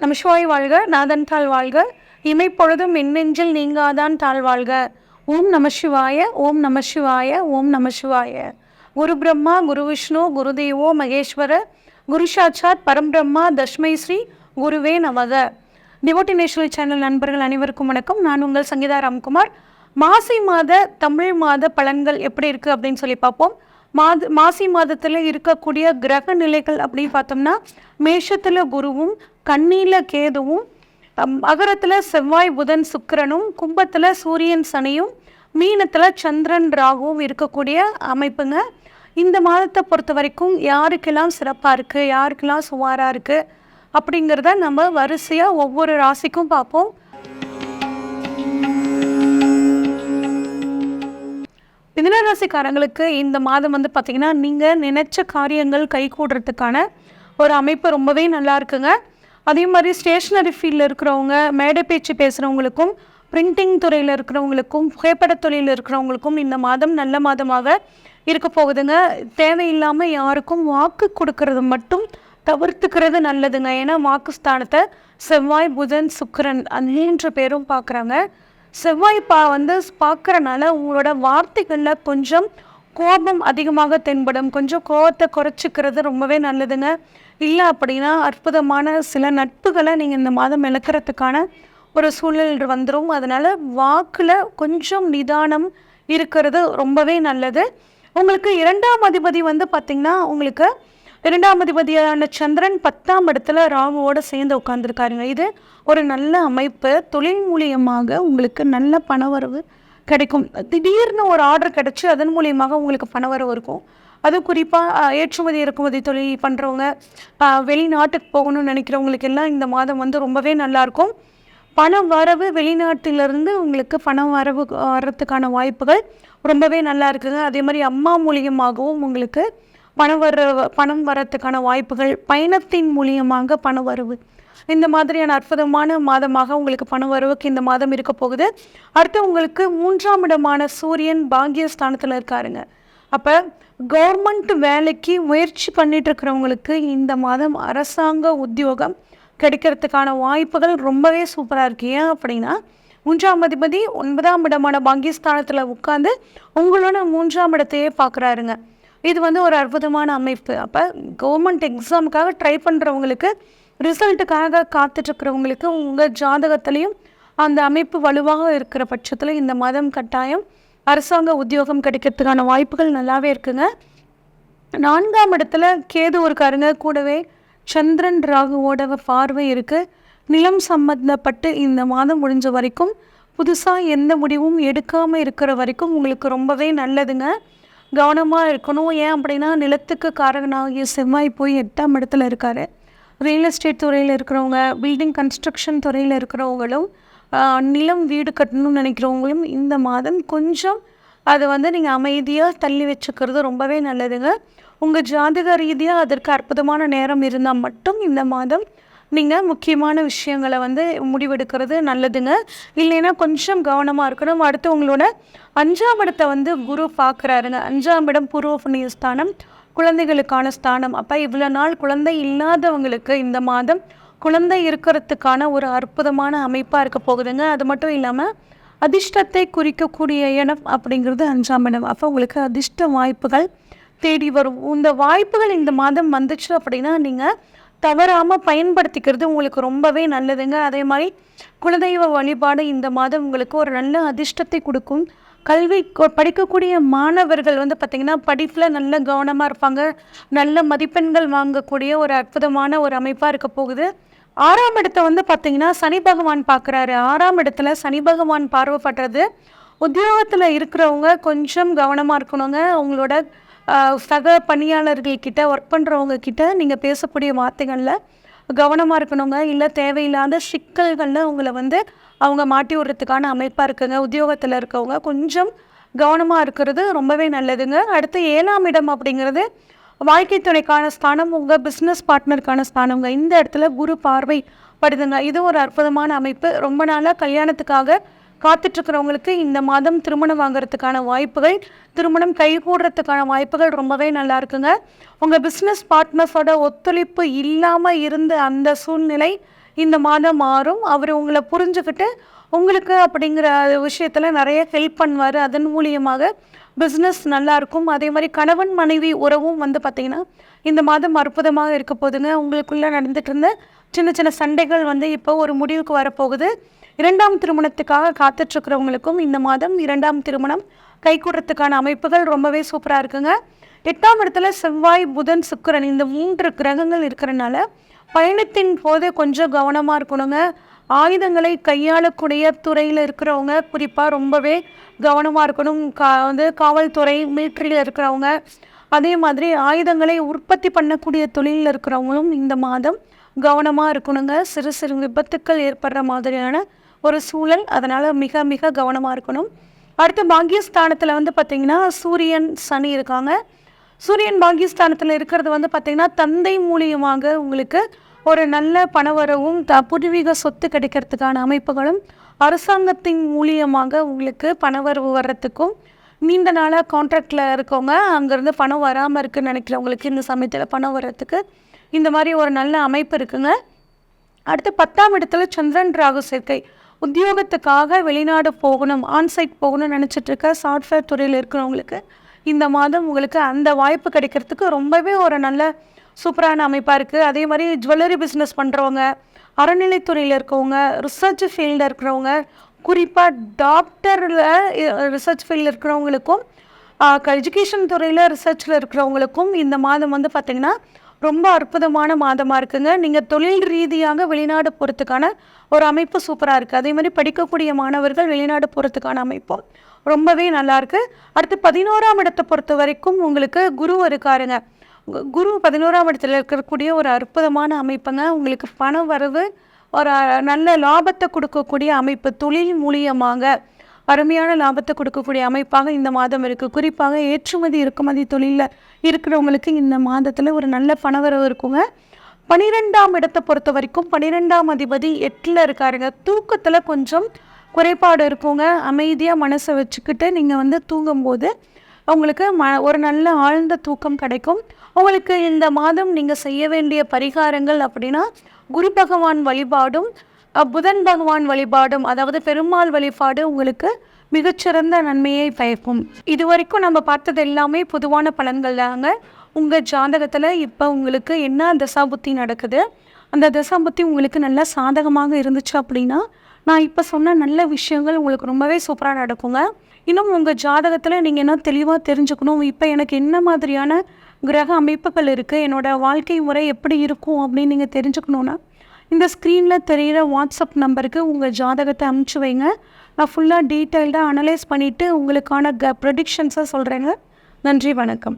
நம்ம சிவாய் வாழ்க நாதன் தாழ் வாழ்க. இமைப்பொழுதும் மின்னெஞ்சில் நீங்காதான் தாழ் வாழ்க. ஓம் நம சிவாய ஓம் நம சிவாய ஓம் நம சிவாய குரு பிரம்மா குரு விஷ்ணு குரு தேவோ மகேஸ்வர. குரு சாட்சாத் பரம்பிரம்மா தஷ்மை ஸ்ரீ குருவே நமக. டிவோட்டி நேஷனல் சேனல் நண்பர்கள் அனைவருக்கும் வணக்கம். நான் உங்கள் சங்கீதா ராம்குமார். மாசி மாத தமிழ் மாத பலன்கள் எப்படி இருக்குது அப்படின்னு சொல்லி பார்ப்போம். மாத மாசி மாதத்தில் இருக்கக்கூடிய கிரக நிலைகள் அப்படின்னு பார்த்தோம்னா மேஷத்தில் குருவும் கண்ணியில் கேதுவும் மகரத்தில் செவ்வாய் புதன் சுக்கிரனும் கும்பத்தில் சூரியன் சனியும் மீனத்தில் சந்திரன் ராகுவும் இருக்கக்கூடிய அமைப்புங்க. இந்த மாதத்தை பொறுத்த வரைக்கும் யாருக்கெல்லாம் சிறப்பாக இருக்குது யாருக்கெல்லாம் சுமாராக இருக்குது அப்படிங்கிறத நம்ம வரிசையாக ஒவ்வொரு ராசிக்கும் பார்ப்போம். மிதனராசிக்காரங்களுக்கு இந்த மாதம் வந்து பார்த்திங்கன்னா நீங்கள் நினைச்ச காரியங்கள் கை கூடுறதுக்கான ஒரு அமைப்பு ரொம்பவே நல்லா இருக்குங்க. அதே மாதிரி ஸ்டேஷ்னரி ஃபீல்டில் இருக்கிறவங்க மேடை பேச்சு பேசுகிறவங்களுக்கும் பிரிண்டிங் துறையில் இருக்கிறவங்களுக்கும் புகைப்படத் தொழிலில் இருக்கிறவங்களுக்கும் இந்த மாதம் நல்ல மாதமாக இருக்க போகுதுங்க. தேவையில்லாமல் யாருக்கும் வாக்கு கொடுக்கறது மட்டும் தவிர்த்துக்கிறது நல்லதுங்க. ஏன்னா வாக்குஸ்தானத்தை செவ்வாய் புதன் சுக்கரன் அந்த பேரும் பார்க்குறாங்க. செவ்வாய் பா வந்து பார்க்குறனால உங்களோட வார்த்தைகளில் கொஞ்சம் கோபம் அதிகமாக தென்படும். கொஞ்சம் கோபத்தை குறைச்சிக்கிறது ரொம்பவே நல்லதுங்க. இல்லை அப்படின்னா அற்புதமான சில நட்புகளை நீங்கள் இந்த மாதம் இழக்கிறதுக்கான ஒரு சூழல் வந்துடும் அதனால் வாக்கில் கொஞ்சம் நிதானம் இருக்கிறது ரொம்பவே நல்லது. உங்களுக்கு இரண்டாம் அதிபதி வந்து பார்த்திங்கன்னா உங்களுக்கு இரண்டாம் அதிபதியான சந்திரன் பத்தாம் இடத்துல ராகுவோட சேர்ந்து உட்காந்துருக்காருங்க இது ஒரு நல்ல அமைப்பு. தொழில் மூலியமாக உங்களுக்கு நல்ல பணவரவு கிடைக்கும். திடீர்னு ஒரு ஆர்டர் கிடச்சி அதன் மூலியமாக உங்களுக்கு பணவரவு இருக்கும். அது குறிப்பாக ஏற்றுமதி இறக்குமதி தொழில் பண்ணுறவங்க வெளிநாட்டுக்கு போகணும்னு நினைக்கிறவங்களுக்கு எல்லாம் இந்த மாதம் வந்து ரொம்பவே நல்லாயிருக்கும் பண வரவு வெளிநாட்டிலிருந்து உங்களுக்கு பணம் வரவு வர்றதுக்கான வாய்ப்புகள் ரொம்பவே நல்லா இருக்குங்க. அதே மாதிரி அம்மா மூலியமாகவும் உங்களுக்கு பணம் வர பணம் வரத்துக்கான வாய்ப்புகள் பயணத்தின் மூலியமாக பண வரவு. இந்த மாதிரியான அற்புதமான மாதமாக உங்களுக்கு பண வரவுக்கு இந்த மாதம் இருக்க போகுது. அடுத்து உங்களுக்கு மூன்றாம் இடமான சூரியன் பாக்கியஸ்தானத்தில் இருக்காருங்க. அப்போ கவர்மெண்ட் வேலைக்கு முயற்சி பண்ணிட்டு இருக்கிறவங்களுக்கு இந்த மாதம் அரசாங்க உத்தியோகம் கிடைக்கிறதுக்கான வாய்ப்புகள் ரொம்பவே சூப்பராக இருக்கு. ஏன் அப்படின்னா மூன்றாம் அதிபதி ஒன்பதாம் இடமான பாக்கியஸ்தானத்தில் உட்காந்து உங்களோட மூன்றாம் இடத்தையே பார்க்குறாருங்க இது வந்து ஒரு அற்புதமான அமைப்பு. அப்போ கவர்மெண்ட் எக்ஸாமுக்காக ட்ரை பண்ணுறவங்களுக்கு ரிசல்ட்டுக்காக காத்துட்ருக்கிறவங்களுக்கு உங்கள் ஜாதகத்துலேயும் அந்த அமைப்பு வலுவாக இருக்கிற பட்சத்தில் இந்த மாதம் கட்டாயம் அரசாங்க உத்தியோகம் கிடைக்கிறதுக்கான வாய்ப்புகள் நல்லாவே இருக்குங்க. நான்காம் இடத்துல கேது இருக்காருங்க கூடவே சந்திரன் ராகுவோட பார்வை இருக்குது நிலம் சம்மந்தப்பட்டு இந்த மாதம் முடிஞ்ச வரைக்கும் புதுசாக எந்த முடிவும் எடுக்காமல் இருக்கிற வரைக்கும் உங்களுக்கு ரொம்பவே நல்லதுங்க. கவனமாக இருக்கணும். ஏன் அப்படின்னா நிலத்துக்கு காரகனாகிய செவ்வாய் போய் எட்டாம் இடத்துல இருக்கார். ரியல் எஸ்டேட் துறையில் இருக்கிறவங்க பில்டிங் கன்ஸ்ட்ரக்ஷன் துறையில் இருக்கிறவங்களும் நிலம் வீடு கட்டணும்னு நினைக்கிறவங்களும் இந்த மாதம் கொஞ்சம் அதை வந்து நீங்கள் அமைதியாக தள்ளி வச்சுக்கிறது ரொம்பவே நல்லதுங்க. உங்கள் ஜாதக ரீதியாக அதற்கு அற்புதமான நேரம் இருந்தால் மட்டும் இந்த மாதம் நீங்கள் முக்கியமான விஷயங்களை வந்து முடிவெடுக்கிறது நல்லதுங்க. இல்லைன்னா கொஞ்சம் கவனமாக இருக்கணும். அடுத்து உங்களோட அஞ்சாம் இடத்தை வந்து குரு பார்க்குறாருங்க. அஞ்சாம் இடம் பூர்வ ஸ்தானம். குழந்தைகளுக்கான ஸ்தானம். அப்போ இவ்வளோ நாள் குழந்தை இல்லாதவங்களுக்கு இந்த மாதம் குழந்தை இருக்கிறதுக்கான ஒரு அற்புதமான அமைப்பாக இருக்க போகுதுங்க. அது மட்டும் இல்லாமல் அதிர்ஷ்டத்தை குறிக்கக்கூடிய இடம் அப்படிங்கிறது அஞ்சாம் இடம். அப்போ உங்களுக்கு அதிர்ஷ்ட வாய்ப்புகள் தேடி வரும். இந்த வாய்ப்புகள் இந்த மாதம் வந்துச்சு அப்படின்னா நீங்கள் தவறாமல் பயன்படுத்திக்கிறது உங்களுக்கு ரொம்பவே நல்லதுங்க. அதே மாதிரி குலதெய்வ வழிபாடு இந்த மாதம் உங்களுக்கு ஒரு நல்ல அதிர்ஷ்டத்தை கொடுக்கும். கல்வி படிக்கக்கூடிய மாணவர்கள் வந்து பார்த்திங்கன்னா படிப்பில் நல்ல கவனமாக இருப்பாங்க. நல்ல மதிப்பெண்கள் வாங்கக்கூடிய ஒரு அற்புதமான ஒரு அமைப்பாக இருக்க போகுது. ஆறாம் இடத்தை வந்து பார்த்திங்கன்னா சனி பகவான் பார்க்குறாரு ஆறாம் இடத்துல சனி பகவான் பார்வைப்படுறது உத்தியோகத்தில் இருக்கிறவங்க கொஞ்சம் கவனமாக இருக்கணுங்க. அவங்களோட சக பணியாளர்கள் கிட்ட ஒர்க் பண்ணுறவங்க கிட்ட நீங்கள் பேசக்கூடிய வார்த்தைகளில் கவனமாக இருக்கணுங்க. இல்லை தேவையில்லாத சிக்கல்களில் உங்களை வந்து அவங்க மாட்டி விடுறதுக்கான அமைப்பாக இருக்குங்க. உத்தியோகத்தில் இருக்கவங்க கொஞ்சம் கவனமாக இருக்கிறது ரொம்பவே நல்லதுங்க. அடுத்து ஏழாம் இடம் அப்படிங்கிறது வாழ்க்கை துணைக்கான ஸ்தானம். உங்கள் பிஸ்னஸ் பார்ட்னருக்கான ஸ்தானங்க. இந்த இடத்துல குரு பார்வை படுதுங்க இது ஒரு அற்புதமான அமைப்பு. ரொம்ப நாளாக கல்யாணத்துக்காக காத்துட்ருக்கிறவங்களுக்கு இந்த மாதம் திருமணம் வாங்குறதுக்கான வாய்ப்புகள் திருமணம் கைகூடுறதுக்கான வாய்ப்புகள் ரொம்பவே நல்லா இருக்குங்க. உங்கள் பிஸ்னஸ் பார்ட்னர்ஸோட ஒத்துழைப்பு இல்லாமல் இருந்த அந்த சூழ்நிலை இந்த மாதம் மாறும். அவர் உங்களை புரிஞ்சுக்கிட்டு உங்களுக்கு அப்படிங்கிற விஷயத்தில் நிறைய ஹெல்ப் பண்ணுவார். அதன் மூலியமாக பிஸ்னஸ் நல்லாயிருக்கும் அதே மாதிரி கணவன் மனைவி உறவும் வந்து பார்த்திங்கன்னா இந்த மாதம் அற்புதமாக இருக்க போதுங்க உங்களுக்குள்ளே நடந்துகிட்டு இருந்த சின்ன சின்ன சண்டைகள் வந்து இப்போ ஒரு முடிவுக்கு வரப்போகுது. இரண்டாம் திருமணத்துக்காக காத்துட்ருக்கிறவங்களுக்கும் இந்த மாதம் இரண்டாம் திருமணம் கைகூடுறதுக்கான அமைப்புகள் ரொம்பவே சூப்பராக இருக்குங்க. எட்டாம் இடத்துல செவ்வாய் புதன் சுக்கிரன் இந்த மூன்று கிரகங்கள் இருக்கிறனால பயணத்தின் போது கொஞ்சம் கவனமாக இருக்கணுங்க. ஆயுதங்களை கையாளக்கூடிய துறையில் இருக்கிறவங்க குறிப்பாக ரொம்பவே கவனமாக இருக்கணும். கா வந்து காவல்துறை மிலிட்ரியில் இருக்கிறவங்க. அதே மாதிரி ஆயுதங்களை உற்பத்தி பண்ணக்கூடிய தொழிலில் இருக்கிறவங்களும் இந்த மாதம் கவனமாக இருக்கணுங்க. சிறு சிறு விபத்துக்கள் ஏற்படுற மாதிரியான ஒரு சூழல். அதனால் மிக மிக கவனமாக இருக்கணும். அடுத்து பாங்கியஸ்தானத்தில் வந்து பார்த்திங்கன்னா சூரியன் சனி இருக்காங்க. சூரியன் பாங்கியஸ்தானத்தில் இருக்கிறது வந்து பார்த்திங்கன்னா தந்தை மூலியமாக உங்களுக்கு ஒரு நல்ல பணவரவும் த பூர்வீக சொத்து கிடைக்கிறதுக்கான அமைப்புகளும் அரசாங்கத்தின் மூலியமாக உங்களுக்கு பணவரவு வர்றதுக்கும் நீண்ட நாளாக கான்ட்ராக்டில் இருக்கவங்க அங்கேருந்து பணம் வராமல் இருக்குன்னு நினைக்கிறவங்களுக்கு இந்த சமயத்தில் பணம் வர்றதுக்கு. இந்த மாதிரி ஒரு நல்ல அமைப்பு இருக்குங்க. அடுத்து பத்தாம் இடத்துல சந்திரன் ராகு சேர்க்கை. உத்தியோகத்துக்காக வெளிநாடு போகணும் ஆன்சைட் போகணும்னு நினச்சிட்ருக்க சாஃப்ட்வேர் துறையில் இருக்கிறவங்களுக்கு இந்த மாதம் உங்களுக்கு அந்த வாய்ப்பு கிடைக்கிறதுக்கு ரொம்பவே ஒரு நல்ல சூப்பரான அமைப்பாக இருக்குது அதே மாதிரி ஜுவல்லரி பிஸ்னஸ் பண்ணுறவங்க அறநிலைத்துறையில் இருக்கவங்க ரிசர்ச் ஃபீல்டில் இருக்கிறவங்க குறிப்பாக டாக்டரில் ரிசர்ச் ஃபீல்டில் இருக்கிறவங்களுக்கும் எஜுகேஷன் துறையில் ரிசர்ச்சில் இருக்கிறவங்களுக்கும் இந்த மாதம் வந்து பார்த்திங்கன்னா ரொம்ப அற்புதமான மாதமாக இருக்குங்க. நீங்கள் தொழில் ரீதியாக வெளிநாடு போகிறதுக்கான ஒரு அமைப்பு சூப்பராக இருக்குது அதே மாதிரி படிக்கக்கூடிய மாணவர்கள் வெளிநாடு போகிறதுக்கான அமைப்பு ரொம்பவே நல்லாயிருக்கு அடுத்து பதினோராம் இடத்தை பொறுத்த வரைக்கும் உங்களுக்கு குரு இருக்காருங்க. குரு பதினோராம் இடத்துல இருக்கக்கூடிய ஒரு அற்புதமான அமைப்புங்க. உங்களுக்கு பண வரவு ஒரு நல்ல லாபத்தை கொடுக்கக்கூடிய அமைப்பு தொழில் மூலியமாக அருமையான லாபத்தை கொடுக்கக்கூடிய அமைப்பாக இந்த மாதம் இருக்குது குறிப்பாக ஏற்றுமதி இறக்குமதி தொழிலில் இருக்கிறவங்களுக்கு இந்த மாதத்தில் ஒரு நல்ல பணவரவு இருக்குங்க. பனிரெண்டாம் இடத்தை பொறுத்த வரைக்கும் பன்னிரெண்டாம் அதிபதி எட்டில் இருக்காருங்க. தூக்கத்தில் கொஞ்சம் குறைபாடு இருக்குங்க. அமைதியாக மனசை வச்சுக்கிட்டு நீங்கள் வந்து தூங்கும்போது உங்களுக்கு ம ஒரு நல்ல ஆழ்ந்த தூக்கம் கிடைக்கும். உங்களுக்கு இந்த மாதம் நீங்கள் செய்ய வேண்டிய பரிகாரங்கள் அப்படின்னா குரு பகவான் வழிபாடும் புதன் பகவான் வழிபாடும் அதாவது பெருமாள் வழிபாடு உங்களுக்கு மிகச்சிறந்த நன்மையை பயக்கும். இது வரைக்கும் நம்ம பார்த்தது எல்லாமே பொதுவான பலன்கள் தாங்க. உங்கள் ஜாதகத்தில் இப்போ உங்களுக்கு என்ன தசாபுத்தி நடக்குது? அந்த தசாபுத்தி உங்களுக்கு நல்லா சாதகமாக இருந்துச்சு அப்படின்னா நான் இப்போ சொன்ன நல்ல விஷயங்கள் உங்களுக்கு ரொம்பவே சூப்பராக நடக்குங்க. இன்னும் உங்கள் ஜாதகத்தில் நீங்கள் என்ன தெளிவாக தெரிஞ்சுக்கணும்? இப்போ எனக்கு என்ன மாதிரியான கிரக அமைப்புகள் இருக்குது என்னோடய வாழ்க்கை முறை எப்படி இருக்கும் அப்படின்னு நீங்கள் தெரிஞ்சுக்கணுன்னா இந்த ஸ்க்ரீனில் தெரிகிற வாட்ஸ்அப் நம்பருக்கு உங்கள் ஜாதகத்தை அனுப்பிச்சி வைங்க. நான் ஃபுல்லாக டீட்டெயில்டாக அனலைஸ் பண்ணிவிட்டு உங்களுக்கான க ப்ரொடிக்ஷன்ஸை சொல்கிறேங்க நன்றி வணக்கம்.